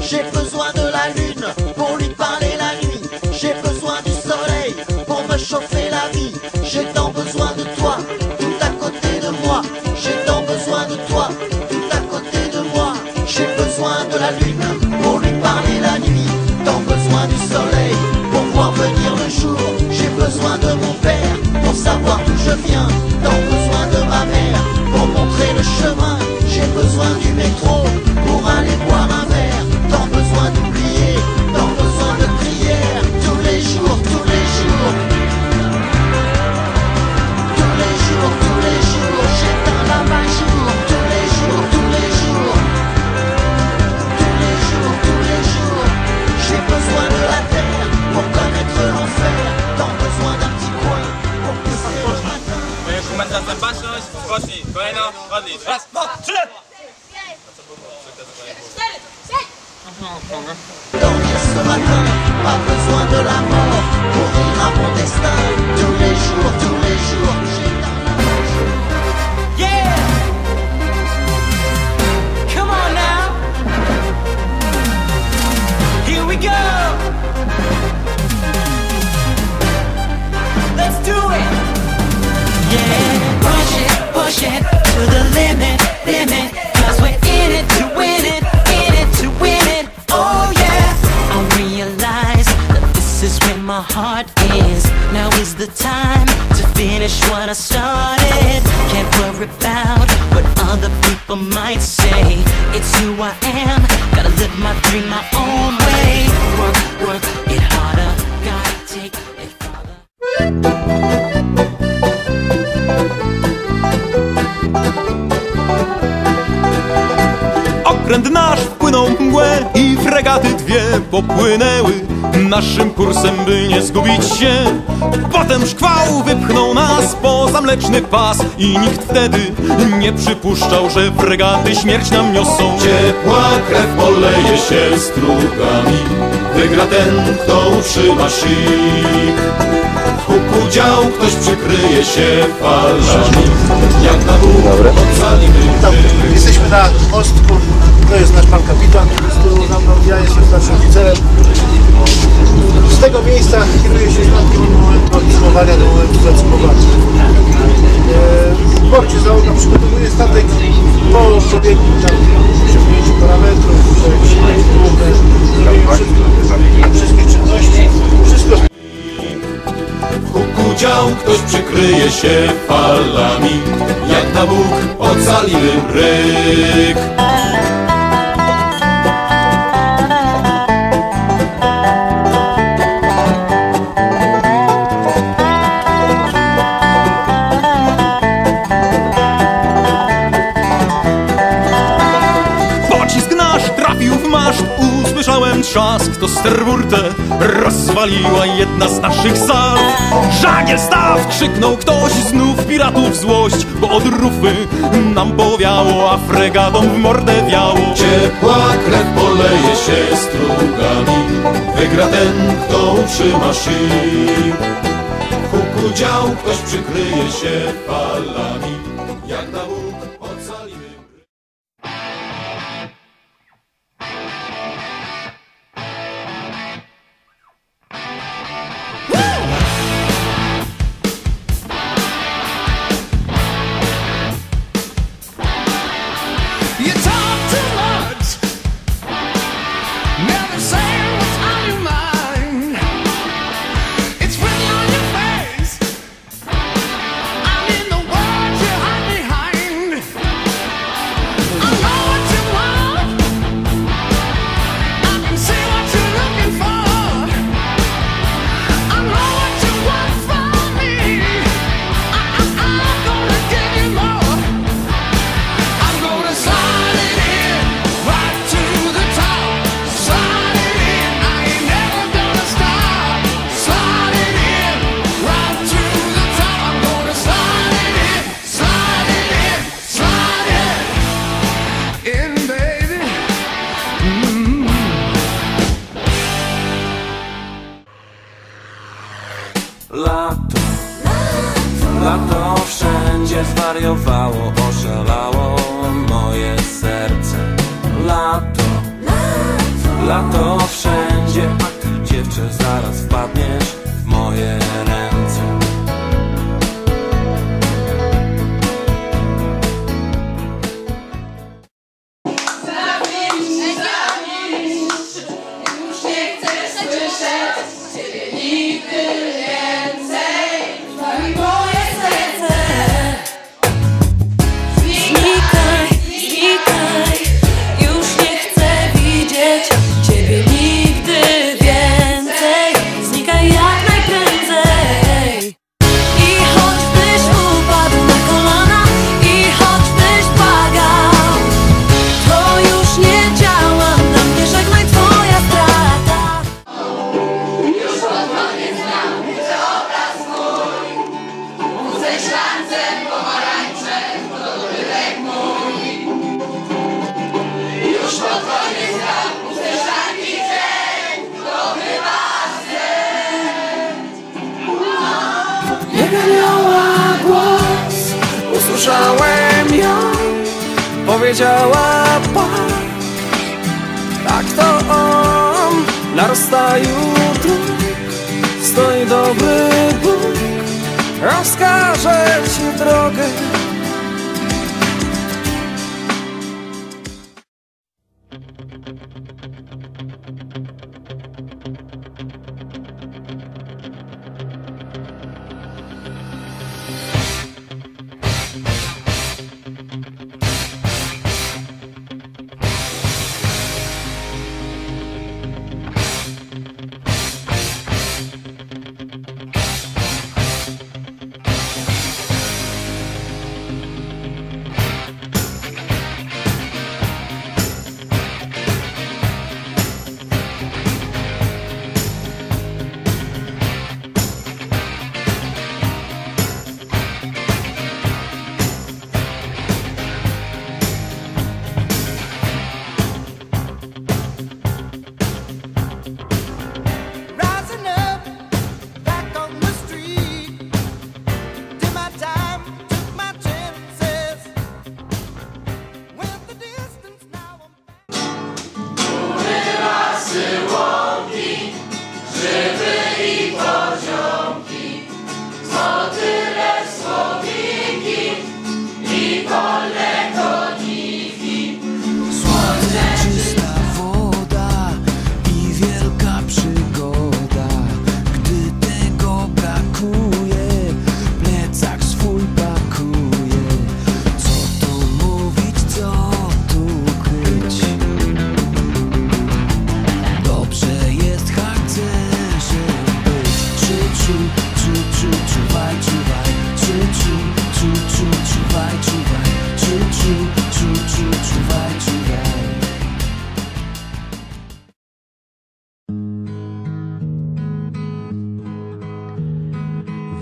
J'ai besoin de la lune pour lui parler la nuit. J'ai besoin du soleil pour me chauffer la vie. J'ai tant besoin de toi, tout à côté de moi. J'ai tant besoin de toi, tout à côté de moi. J'ai besoin de la lune pour lui parler la nuit. Tant besoin du soleil pour voir venir le jour. J'ai besoin de mon père pour savoir d'où je viens. Skoczni, kolejno, odlicz. Raz, dwa, trzy! Dormir ce matin, pas besoin de la mort pour vivre à mon is. Now is the time to finish what I started. Can't worry about what other people might say. It's who I am. Gotta live my dream my own way. Work, work get harder. Gotta take it farther. Dwie popłynęły. Naszym kursem, by nie zgubić się Potem szkwał wypchnął nas poza mleczny pas I nikt wtedy nie przypuszczał, że fregaty śmierć nam niosą. Ciepła krew poleje się strugami Wygra ten, kto utrzyma szyk W huku dział ktoś przykryje się falami. Jak na Bóg jesteśmy na mostku, to jest nasz pan kapitan, starszym oficerem. Z tego miejsca kieruję się statkiem od odpismowania do momentu zacymowania. W porcie załoga przygotowuje statek po przebiegu tam osiągnięciu parametrów, przećmieniu długie, zrobieniu wszystkich czynności, wszystko W huku dział ktoś przykryje się falami Jak na Bóg ocalimy ryk trzask To sterburtę rozwaliła jedna z naszych sal. Żagiel staw! krzyknął ktoś znów piratów złość Bo od rufy nam powiało, a fregatom w mordę wiało. Ciepła krew poleje się strugami Wygra ten, kto utrzyma szyk W huku dział ktoś przykryje się falami Chyba to wszędzie zwariowało, oszalało moje serce. Lato, lato, lato wszędzie, a ty dziewczę zaraz wpadniesz w moje ręce. Usłyszałem ją Powiedziała pan, tak to on Na rozstaju dróg stoi dobry Bóg. Rozkaże ci drogę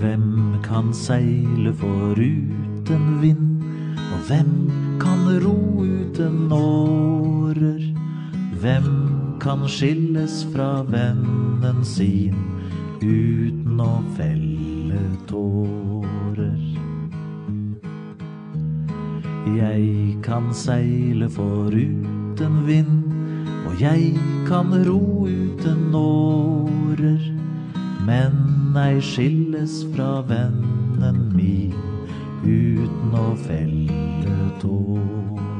Hvem kan seile foruten vind? Og hvem kan ro uten årer? Hvem kan skilles fra vennen sin uten å felle tårer? Jeg kan seile foruten vind, og jeg kan ro uten årer. Men ei skilles fra vennen min uten å felle tårer.